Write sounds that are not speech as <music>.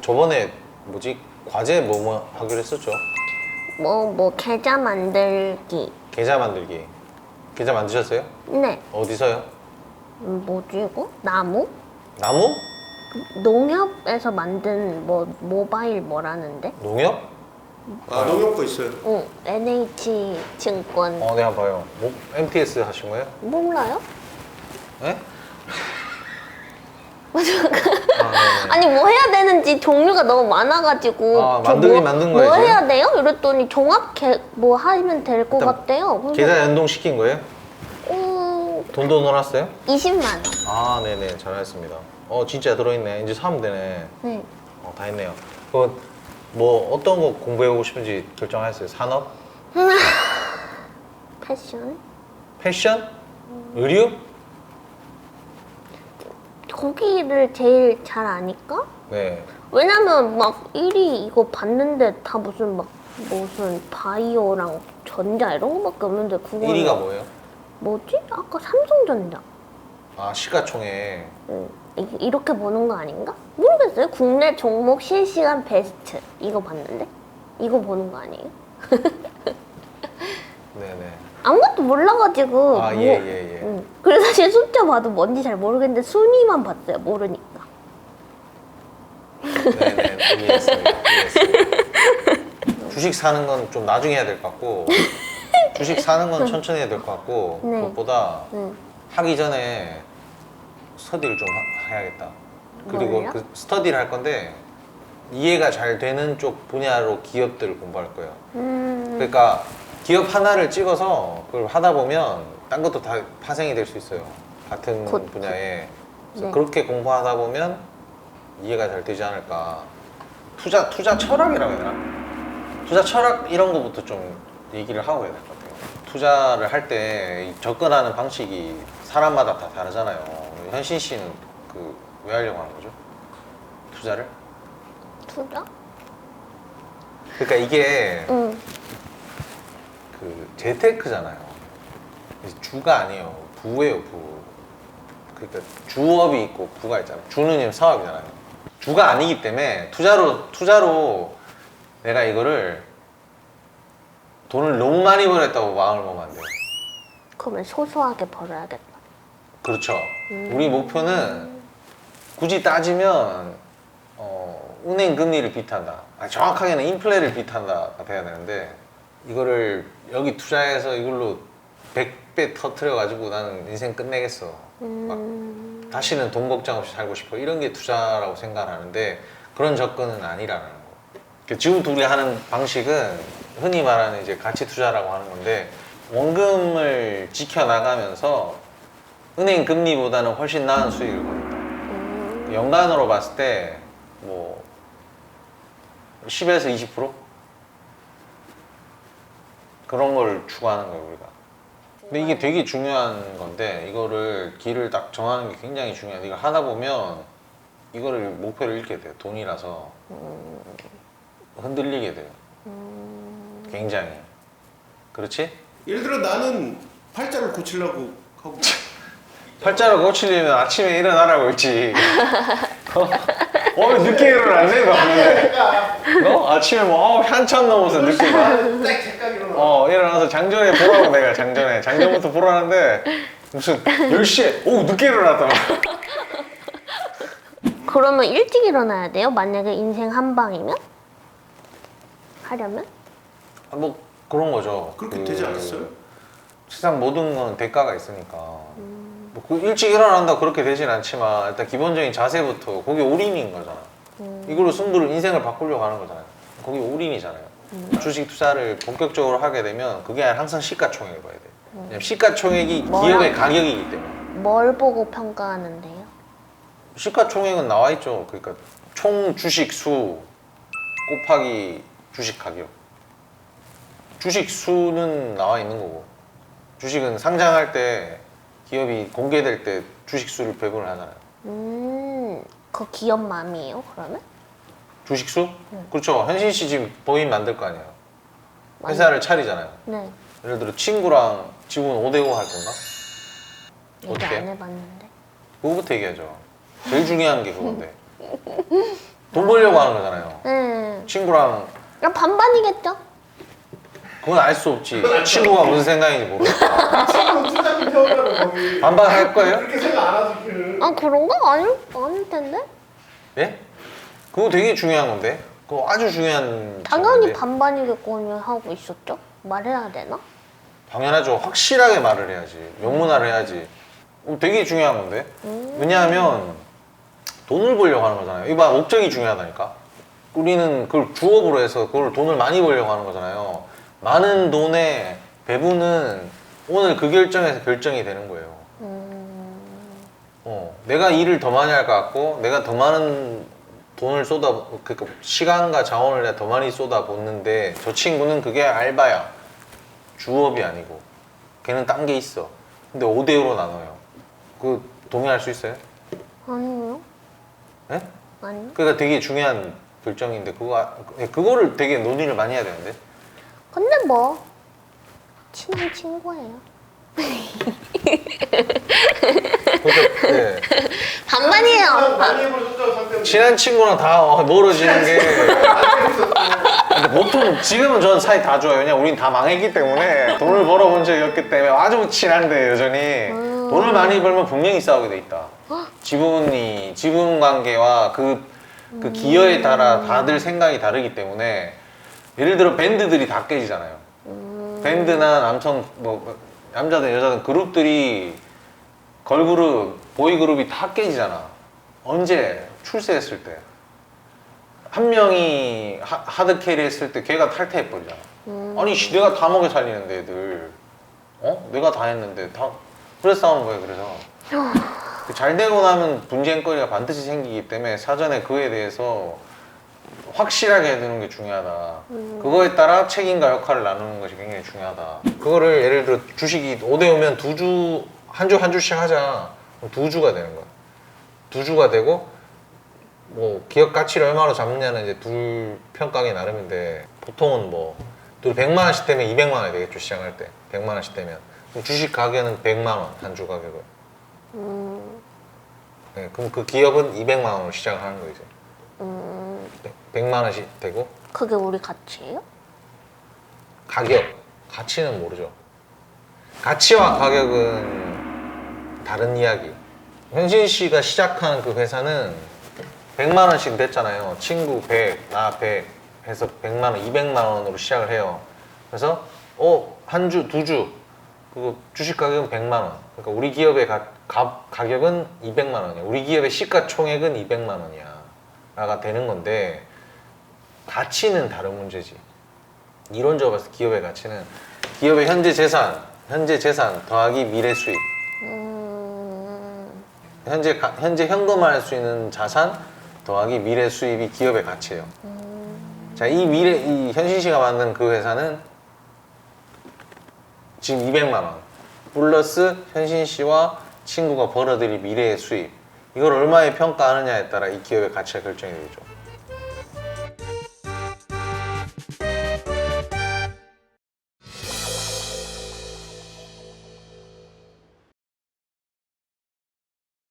저번에 뭐지 과제 뭐 뭐 하기로 했었죠? 뭐, 뭐, 계좌 만들기. 계좌 만들기. 계좌 만드셨어요? 네. 어디서요? 음, 뭐지, 이거? 나무? 나무? 농협에서 만든 뭐, 모바일 뭐라는데? 농협? 아 농협 거 있어요. 응, NH증권. 어, 네, 한번 봐요. 뭐, MTS 하신 거예요? 몰라요? 네? <laughs> 아, 네 네. 아니 뭐 해야 되는지 종류가 너무 많아가지고 아, 저 만들긴 뭐, 만든 뭐 거예요, 지금? 해야 돼요? 이랬더니 종합 개, 뭐 하면 될 것 일단 같대요 그래서, 계좌 연동시킨 거예요? 음, 돈도 넣어놨어요? 20만 원 아, 네네. 잘하셨습니다. 어, 진짜 들어있네. 이제 사면 되네. 네. 어, 다 했네요. 그, 뭐, 어떤 거 공부해보고 싶은지 결정하셨어요? 산업? <laughs> 패션 패션? 의류? 거기를 제일 잘 아니까? 네. 왜냐면 막 1위 이거 봤는데 다 무슨 막 무슨 바이오랑 전자 이런 거밖에 없는데 그거 1위가 뭐예요? 뭐지? 아까 삼성전자 아, 시가총액. 응. 이- 이렇게 보는 거 아닌가? 모르겠어요. 국내 종목 실시간 베스트 이거 봤는데 이거 보는 거 아니에요? <laughs> 네네. 아무것도 몰라가지고 아, 뭐- 예, 예, 예. 응. 그래서 사실 숫자 봐도 뭔지 잘 모르겠는데 순위만 봤어요. 모르니까. 네네. 이해했습니다. 주식 사는 건 좀 나중에 해야 될 것 같고, 주식 사는 건 천천히 해야 될 것 같고, <laughs> 네. 그것보다 응. 하기 전에 스터디를 좀 하- 해야겠다. 그리고 뭘요? 그 스터디를 할 건데, 이해가 잘 되는 쪽 분야로 기업들을 공부할 거예요. 음. 그러니까 기업 하나를 찍어서 그걸 하다 보면 딴 것도 다 파생이 될 수 있어요. 같은 곧- 분야에. 그래서 네. 그렇게 공부하다 보면 이해가 잘 되지 않을까. 투자 투자 철학이라고 해야 되나? 투자 철학 이런 거부터 좀 얘기를 하고 해야 될 것 같아요. 투자를 할 때 접근하는 방식이 사람마다 다 다르잖아요. 현신 씨는 그 왜 하려고 하는 거죠? 투자를? 투자? 그러니까 이게 응. 그 재테크잖아요. 주가 아니에요. 부예요, 부. 그러니까 주업이 있고 부가 있잖아요. 주는 사업이잖아요. 주가 아니기 때문에 투자로 투자로 내가 이거를 돈을 너무 많이 벌었다고 마음을 먹으면 안 돼요. 그러면 소소하게 벌어야겠다. 그렇죠. 우리 목표는 굳이 따지면 어, 은행 금리를 비탄다. 아니, 정확하게는 인플레를 비탄다가 돼야 되는데 이거를 여기 투자해서 이걸로 100배 터트려 가지고 나는 인생 끝내겠어. 막 음. 다시는 돈 걱정 없이 살고 싶어. 이런 게 투자라고 생각하는데 그런 접근은 아니라는 거. 그 지금 둘이 하는 방식은 흔히 말하는 이제 가치 투자라고 하는 건데 원금을 지켜 나가면서 은행 금리보다는 훨씬 나은 수익을 겁니다. 음. 연간으로 봤을 때뭐 10에서 20% 그런 걸 추구하는 거예요 우리가. 근데 이게 되게 중요한 건데 이거를 길을 딱 정하는 게 굉장히 중요해요. 이걸 하다 보면 이거를 목표를 잃게 돼요. 돈이라서 흔들리게 돼요. 굉장히. 그렇지? 예를 들어 나는 팔자를 고치려고 하고 <laughs> 팔자를 고치려면 아침에 일어나라고 했지. <laughs> 어? 어, 늦게 일어났네, 너. 너? 아침에 뭐, 어, 한참 넘어서 늦게 가. 딱. 어, 일어나서 장전에 보라고 내가 장전에. 장전부터 보라는데, 무슨 10시에, 오, 늦게 일어났다. 그러면 일찍 일어나야 돼요? 만약에 인생 한 방이면? 하려면? 아, 뭐, 그런 거죠. 그렇게 그 되지 않았어요? 세상 모든 건 대가가 있으니까. 뭐, 그 일찍 일어난다 그렇게 되진 않지만, 일단 기본적인 자세부터, 거기 올인인 거잖아. 이걸로 승부를, 인생을 바꾸려고 하는 거잖아요. 거기 올인이잖아요. 주식 투자를 본격적으로 하게 되면, 그게 아니라 항상 시가총액을 봐야 돼. 왜냐면 시가총액이 뭐랑- 기업의 가격이기 때문에. 뭘 보고 평가하는데요? 시가총액은 나와 있죠. 그러니까 총 주식 수 곱하기 주식 가격. 주식 수는 나와 있는 거고. 주식은 상장할 때 기업이 공개될 때 주식 수를 배분을 하잖아요. 음, 그 기업 맘이에요, 그러면? 주식 수? 그렇죠. 현신 씨 지금 법인 만들 거 아니에요. 회사를 차리잖아요. 네. 예를 들어 친구랑 지분 5대5 할 건가? 얘기 어떻게? 안 해봤는데. 그거부터 얘기하죠. 제일 중요한 게 그건데. 돈 벌려고 하는 거잖아요. 네. 친구랑 그럼 반반이겠죠? 그건 알 수 없지. 친구가 무슨 생각인지 모르니까. 지금 투자금 태우려고 거기 반반 할 거예요? 그렇게 생각 안 하시기를 아 그런가? 아닐 아닐 텐데. 예? 그거 되게 중요한 건데. 그거 아주 중요한. 당연히. 반반이겠거니 하고 있었죠. 말해야 되나? 당연하죠. 확실하게 말을 해야지. 명문화를 해야지. 어, 되게 중요한 건데. 왜냐하면 돈을 벌려고 하는 거잖아요. 이봐 목적이 중요하다니까. 우리는 그걸 주업으로 해서 그걸 돈을 많이 벌려고 하는 거잖아요. 많은 돈의 배분은 오늘 그 결정에서 결정이 되는 거예요. 어, 내가 일을 더 많이 할 것 같고 내가 더 많은 돈을 쏟아 그러니까 시간과 자원을 내가 더 많이 쏟아 붓는데 저 친구는 그게 알바야 주업이 아니고 걔는 딴 게 있어 근데 5대 5로 나눠요 그 동의할 수 있어요? 아니요. 네? 아니요. 그러니까 되게 중요한 결정인데 그거 아- 그거를 되게 논의를 많이 해야 되는데 근데 뭐 친한 친구예요. 네. 반반이에요. 많이 해보셨죠 상태는 친한 친구랑 다 어, 멀어지는 게 근데 보통 지금은 저는 사이 다 좋아요. 왜냐 우린 다 망했기 때문에 돈을 벌어본 적이 없기 때문에 아주 친한데 여전히 돈을 많이 벌면 분명히 싸우게 돼 있다. 지분이 지분 관계와 그, 그 기여에 따라 다들 생각이 다르기 때문에 예를 들어 밴드들이 다 깨지잖아요. 밴드나 남성 뭐 남자든 여자든 그룹들이 걸그룹, 보이그룹이 다 깨지잖아. 언제? 출세했을 때. 한 명이 하, 하드 캐리 했을 때 걔가 탈퇴해버리잖아. 아니, 씨, 내가 다 먹여 살리는데 애들. 어? 내가 다 했는데 다. 그래서 싸우는 거예요, 그래서. <laughs> 잘 되고 나면 분쟁거리가 반드시 생기기 때문에 사전에 그에 대해서 확실하게 해두는 게 중요하다. 그거에 따라 책임과 역할을 나누는 것이 굉장히 중요하다. 그거를 예를 들어 주식이 5대 5면 두 주, 한 주 한 주씩 하자. 그럼 두 주가 되는 거야. 두 주가 되고 뭐 기업 가치를 얼마로 잡느냐는 이제 둘 평가하기 나름인데 보통은 뭐 둘 100만 원씩 되면 200만 원이 되겠죠 시장할 때 100만 원씩 되면 그럼 주식 가격은 100만 원 한 주 가격은 네, 그럼 그 기업은 200만 원으로 시작을 하는 거죠 음, 100 만 원씩 되고? 그게 우리 가치예요? 가격. 가치는 모르죠. 가치와 가격은 다른 이야기. 현신 씨가 시작한 그 회사는 100만 원씩 냈잖아요. 친구 100, 나 100 해서 100만 원, 200만 원으로 시작을 해요. 그래서 어, 한 주, 두 주. 그거 주식 가격은 100만 원. 그러니까 우리 기업의 가, 가, 가격은 200만 원이야. 우리 기업의 시가총액은 200만 원이야 라가 되는 건데 가치는 다른 문제지 이론적으로 봤을 때 기업의 가치는 기업의 현재 재산, 현재 재산 더하기 미래 수익. 음, 현재 가- 현재 현금화할 수 있는 자산 더하기 미래 수입이 기업의 가치예요. 자, 이 미래 이 현신 씨가 만든 그 회사는 지금 200만 원 플러스 현신 씨와 친구가 벌어들일 미래의 수입. 이걸 얼마에 평가하느냐에 따라 이 기업의 가치가 결정이 되죠.